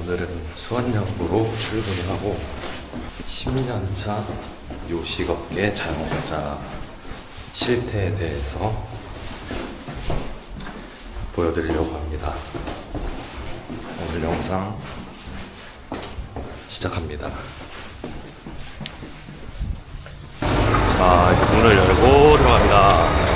오늘은 수원역으로 출근을 하고 10년차 요식업계 자영업자 실태에 대해서 보여드리려고 합니다. 오늘 영상 시작합니다. 자, 이제 문을 열고 들어갑니다.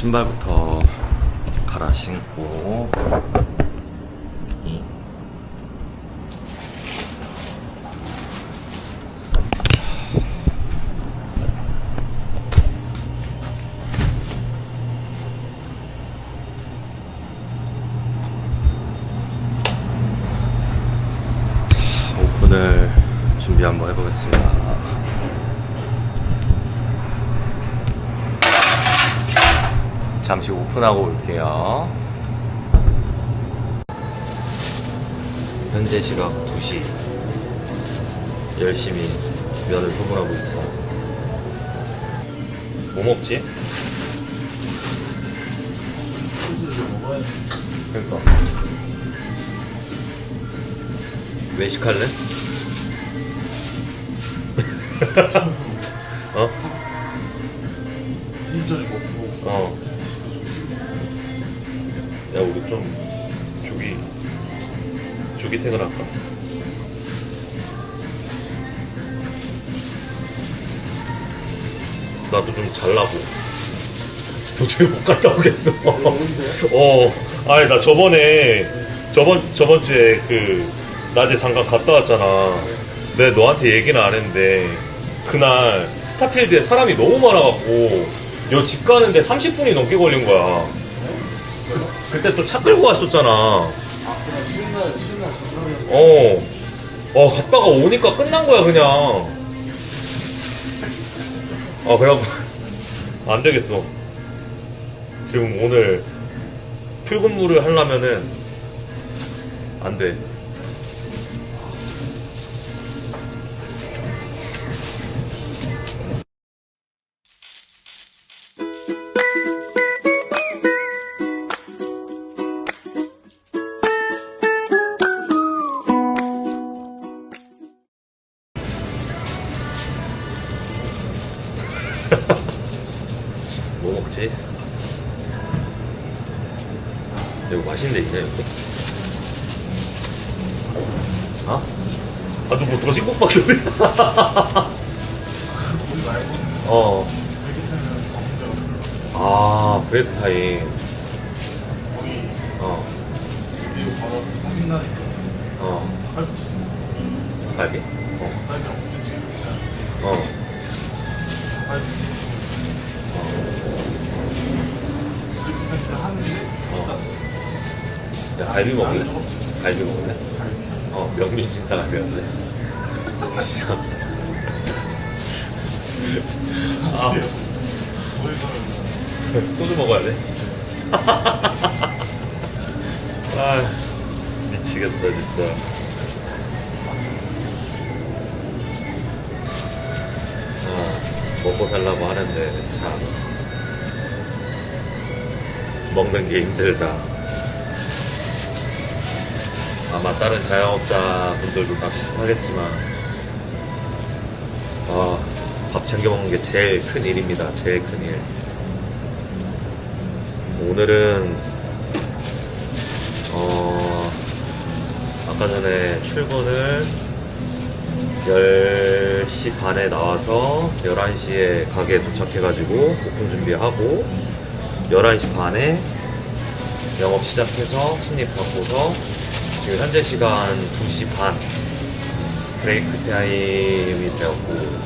신발부터 갈아 신고 잠시 오픈하고 올게요. 현재 시각 2시. 열심히 면을 소분하고 있어. 뭐 먹지? 그러니까. 외식할래? 어? 인전이 먹고 어. 야, 우리 좀, 조기, 조기 퇴근할까? 나도 좀 잘라고. 도저히 못 갔다 오겠어. 어, 아니, 나 저번에, 저번, 저번 주에 그, 낮에 잠깐 갔다 왔잖아. 내가 너한테 얘기는 안 했는데, 그날 스타필드에 사람이 너무 많아갖고, 요집 가는데 30분이 넘게 걸린 거야. 그때 또 차 끌고 갔었잖아. 아 그냥 쉬는 날 쉬는 날 전날에 어. 어, 갔다가 오니까 끝난 거야, 그냥. 아, 그래갖고, 안 되겠어. 지금 오늘 풀근무를 하려면은, 안 돼. 어? 아, 어떡하지? 꼭밖에 없네. 우리 말고 어. 타면 검정 아, 브레드 타임. 어, 어. 갈비? 어, 어. 야, 갈비 먹을래? 갈비 먹을래? 갈비였네. 진짜. 아, 소주 먹어야 돼? 아, 미치겠다, 진짜. 아, 먹고 살라고 하는데, 참. 먹는 게 힘들다. 아마 다른 자영업자 분들도 다 비슷하겠지만, 아, 밥 챙겨 먹는 게 제일 큰 일입니다. 제일 큰 일. 오늘은 어 아까 전에 출근을 10시 반에 나와서 11시에 가게에 도착해가지고 오픈 준비하고 11시 반에 영업 시작해서 손님 받고서 지금 현재 시간 2시 반 브레이크 타임이 되었고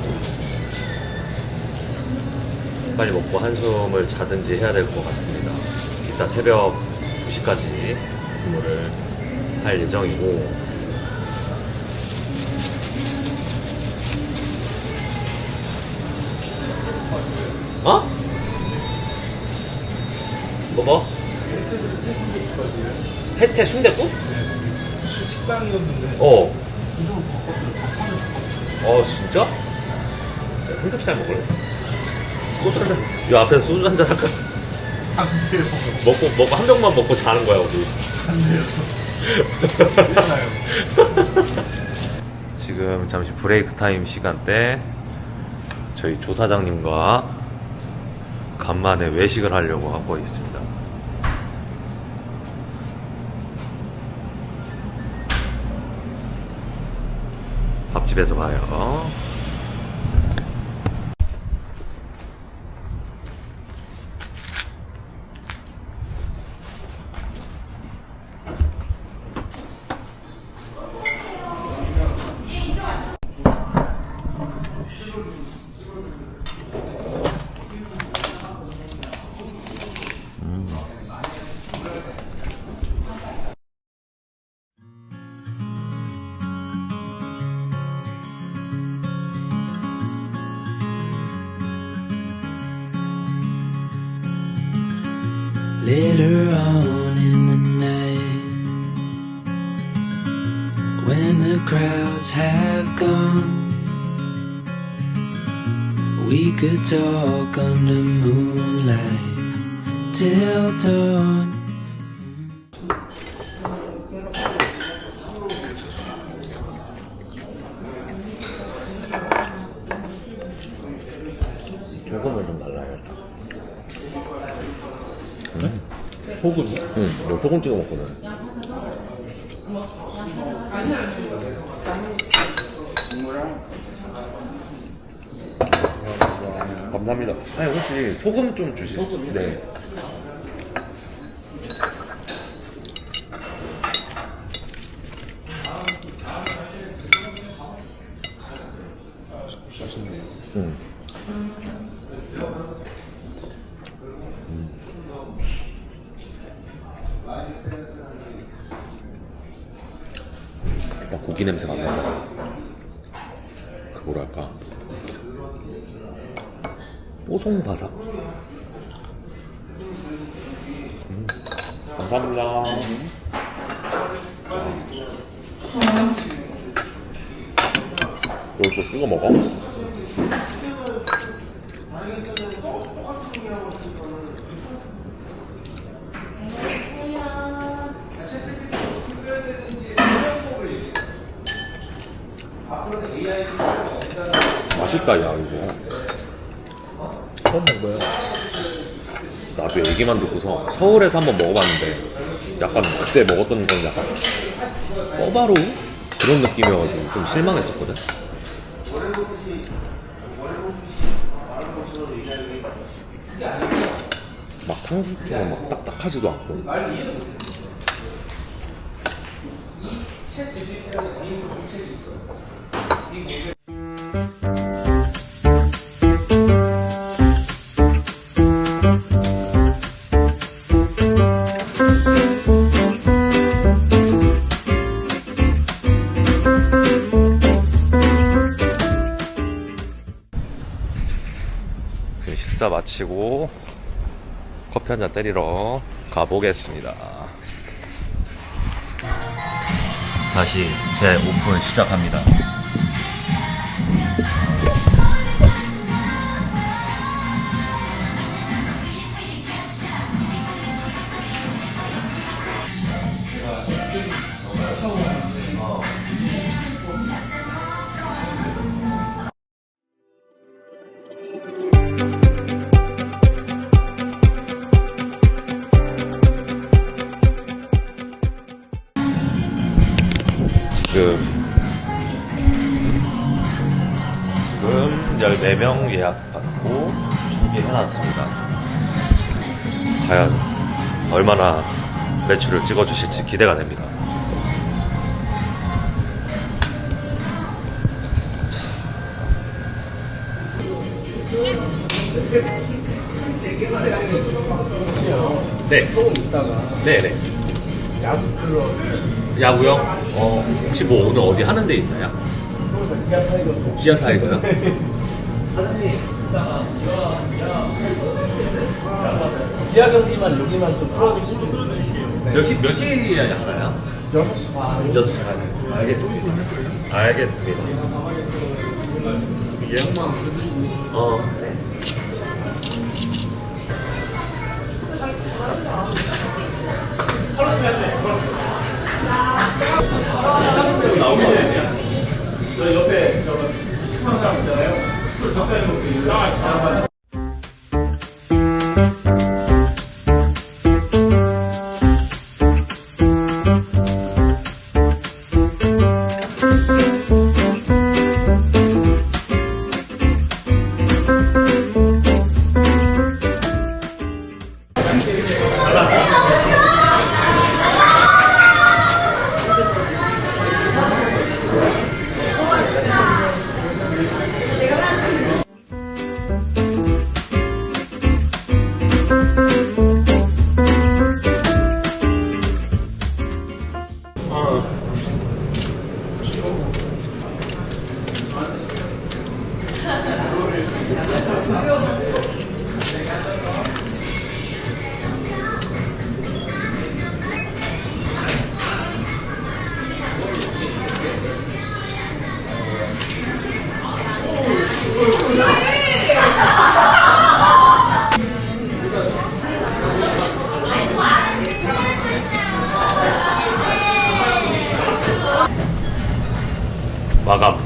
빨리 먹고 한숨을 자든지 해야 될 것 같습니다. 이따 새벽 2시까지 근무를 할 예정이고 어? 뭐 뭐? 테스트 혜태 순대국? 네. 수- 식당이었는데 어. 이름을 바꿨어요. 어 진짜? 삼겹살 먹을래? 소주 한 잔 이 앞에서 소주 한 잔 할까? 안 돼요. 먹고 먹고 한 병만 먹고 자는 거야 우리 안 돼요. 괜찮아요. 지금 잠시 브레이크 타임 시간대 저희 조사장님과 간만에 외식을 하려고 하고 있습니다 밥집에서 봐요 Later on in the night, when the crowds have gone, we could talk under moonlight till dawn. 소금이? 응, 뭐 소금 찍어 먹거든. 감사합니다. 아니 혹시 소금 좀 주시죠? 소금요? 네. 응. 일단 고기 냄새가 안 난다. 그 뭐랄까. 뽀송바삭. 음, 감사합니다. 여기 또 찍어 먹어? 맛있다, 야, 이거. 처음 먹어요. 나도 얘기만 듣고서 서울에서 한번 먹어봤는데 약간 그때 먹었던 건 약간 꿔바로우? 그런 느낌이어가지고 좀 실망했었거든 막 탕수육처럼 막 딱딱하지도 않고 식사 마치고 커피 한 잔 때리러 가보겠습니다. 다시 제 오픈 시작합니다. 4명 예약받고 준비해놨습니다. 과연 얼마나 매출을 찍어주실지 기대가 됩니다. 네. 네, 네. 야구 클럽 야구요? 어, 혹시 뭐 오늘 어디 하는 데 있나요? 기아 타이거요? 사장님 기아 경기만 여기만 좀 풀어주시면 몇 시, 몇 시에 하나요? 6시 반. 6시 반에. 알겠습니다. 알겠습니다. 이게? 어. 浦井さん 마감.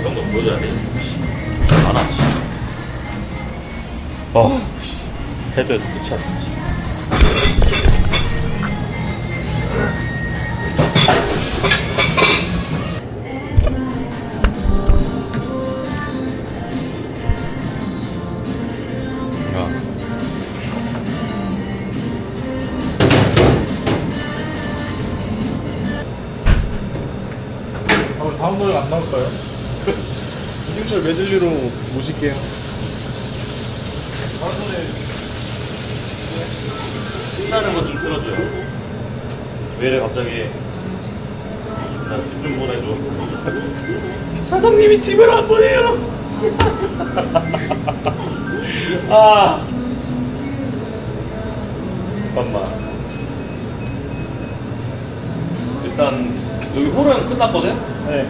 이런 거 보여줘야 돼. 안 와. 어, 해도해도 끝이 안 나. 야. 이승철 메들리로 모실게요. 신나는 거 좀 틀어줘요. 왜 이래 갑자기 나 집 좀 보내줘. 사장님이 집을 안 보내요. 아. 잠깐만. 일단 여기 홀은 끝났거든? 네.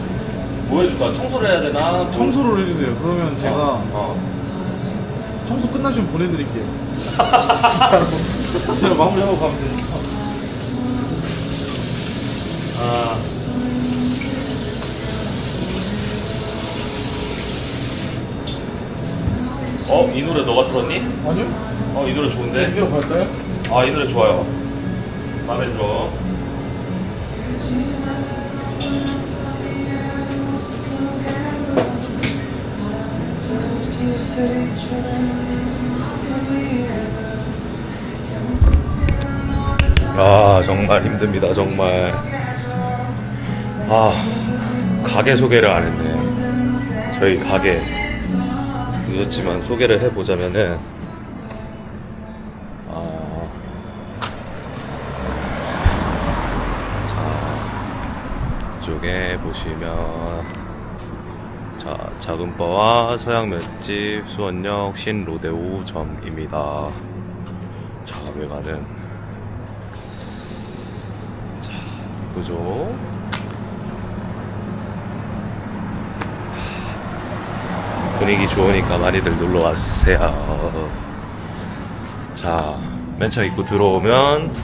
뭐 해줄까? 청소를 해야 되나? 뭐- 청소를 해주세요. 그러면 제가 어, 어. 청소 끝나시면 보내드릴게요. 진짜로. 제가 마무리하고 가면 되니까. 아. 어, 이 노래 너가 틀었니? 아니요? 어, 이 노래 좋은데? 이대로 갈까요? 아, 이 노래 좋아요. 마음에 들어. 아, 정말 힘듭니다, 정말. 아, 가게 소개를 안 했네. 저희 가게. 늦었지만 소개를 해보자면은, 아, 자, 이쪽에 보시면, 자, 작은 바와 서양 맛집 수원역 신로데오 점입니다. 자, 외관은, 자, 그죠? 분위기 좋으니까 많이들 놀러 와주세요. 자, 맨 처음 입구 들어오면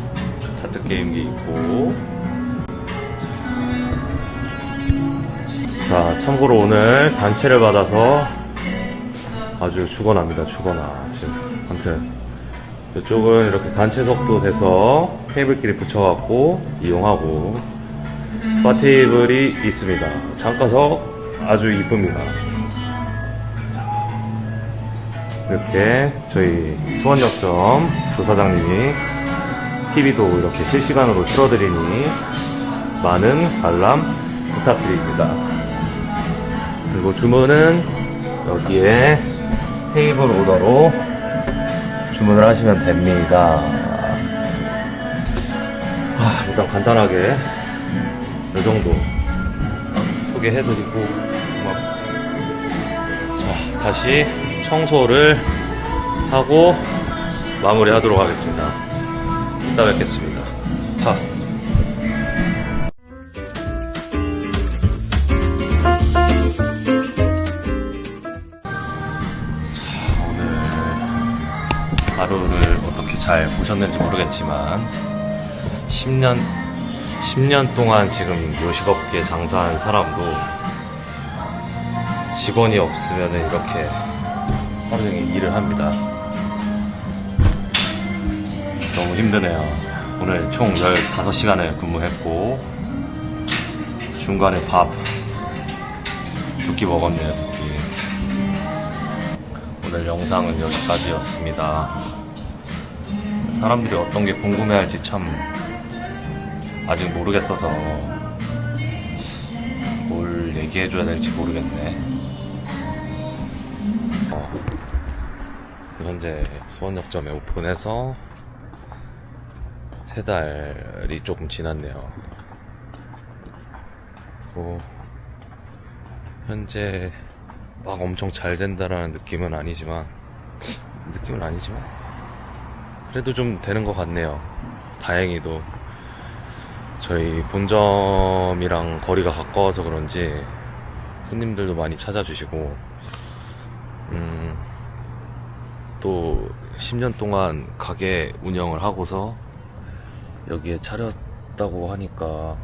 타트 게임기 있고. 자, 참고로 오늘 단체를 받아서 아주 죽어납니다, 죽어나. 지금. 아무튼, 이쪽은 이렇게 단체석도 돼서 테이블끼리 붙여갖고 이용하고, 파티블이 있습니다. 창가석 아주 이쁩니다. 이렇게 저희 수원역점 조사장님이 TV도 이렇게 실시간으로 틀어드리니 많은 관람 부탁드립니다. 그리고 주문은 여기에 테이블 오더로 주문을 하시면 됩니다. 아, 일단 간단하게 이 정도 소개해드리고 막 자, 다시 청소를 하고 마무리하도록 하겠습니다. 이따 뵙겠습니다. 파. 하루를 어떻게 잘 보셨는지 모르겠지만 10년 10년 동안 지금 요식업계 장사한 사람도 직원이 없으면 이렇게 하루 종일 일을 합니다. 너무 힘드네요. 오늘 총 15시간을 근무했고 중간에 밥 두 끼 먹었네요, 두 끼. 오늘 영상은 여기까지였습니다. 사람들이 어떤 게 궁금해할지 참 아직 모르겠어서 뭘 얘기해줘야 될지 모르겠네. 어, 현재 수원역점에 오픈해서 세 달이 조금 지났네요. 뭐 현재 막 엄청 잘 된다라는 느낌은 아니지만 느낌은 아니지만 그래도 좀 되는 것 같네요. 다행히도 저희 본점이랑 거리가 가까워서 그런지 손님들도 많이 찾아주시고 음, 또 10년 동안 가게 운영을 하고서 여기에 차렸다고 하니까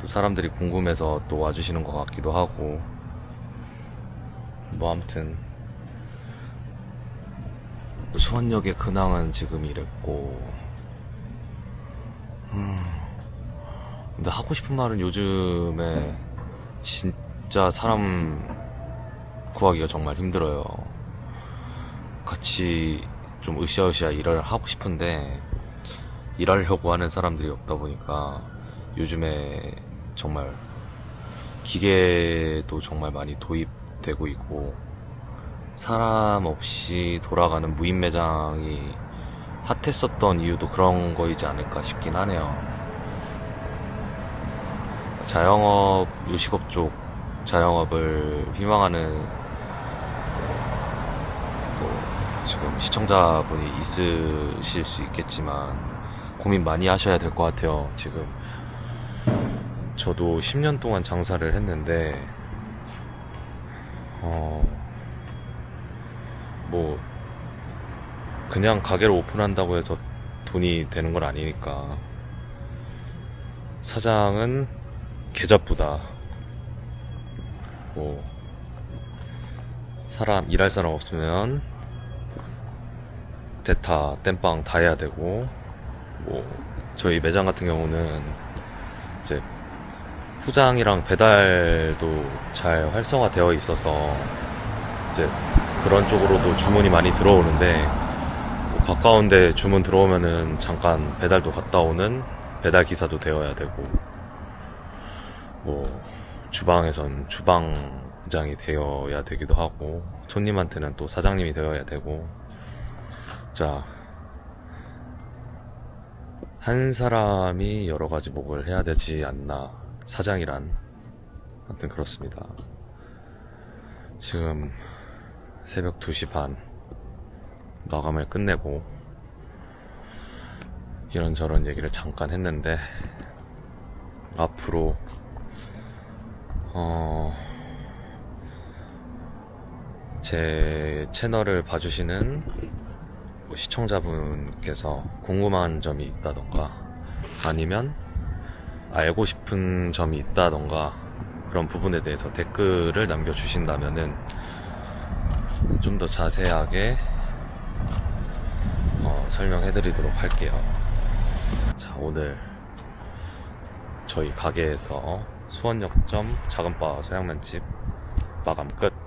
또 사람들이 궁금해서 또 와주시는 것 같기도 하고 뭐 아무튼 수원역의 근황은 지금 이랬고 음 근데 하고 싶은 말은 요즘에 진짜 사람 구하기가 정말 힘들어요. 같이 좀 으쌰으쌰 일을 하고 싶은데 일하려고 하는 사람들이 없다 보니까 요즘에 정말 기계도 정말 많이 도입되고 있고 사람 없이 돌아가는 무인 매장이 핫했었던 이유도 그런 거이지 않을까 싶긴 하네요. 자영업, 요식업 쪽 자영업을 희망하는 뭐 지금 시청자분이 있으실 수 있겠지만 고민 많이 하셔야 될 것 같아요. 지금 저도 10년 동안 장사를 했는데 어, 뭐 그냥 가게를 오픈한다고 해서 돈이 되는 건 아니니까. 사장은 계좌부다. 뭐 사람 일할 사람 없으면 대타 땜빵 다 해야 되고 뭐 저희 매장 같은 경우는 이제 포장이랑 배달도 잘 활성화되어 있어서 이제 그런 쪽으로도 주문이 많이 들어오는데 뭐 가까운데 주문 들어오면은 잠깐 배달도 갔다 오는 배달 기사도 되어야 되고 뭐 주방에선 주방장이 되어야 되기도 하고 손님한테는 또 사장님이 되어야 되고. 자 한 사람이 여러 가지 목을 해야 되지 않나. 사장이란. 아무튼 그렇습니다. 지금 새벽 2시 반. 마감을 끝내고 이런저런 얘기를 잠깐 했는데 앞으로 어, 제 채널을 봐주시는 뭐 시청자분께서 궁금한 점이 있다던가 아니면 알고 싶은 점이 있다던가 그런 부분에 대해서 댓글을 남겨주신다면은 좀 더 자세하게 어, 설명해 드리도록 할게요. 자, 오늘 저희 가게에서 수원역점 작은바 서양면집 마감 끝.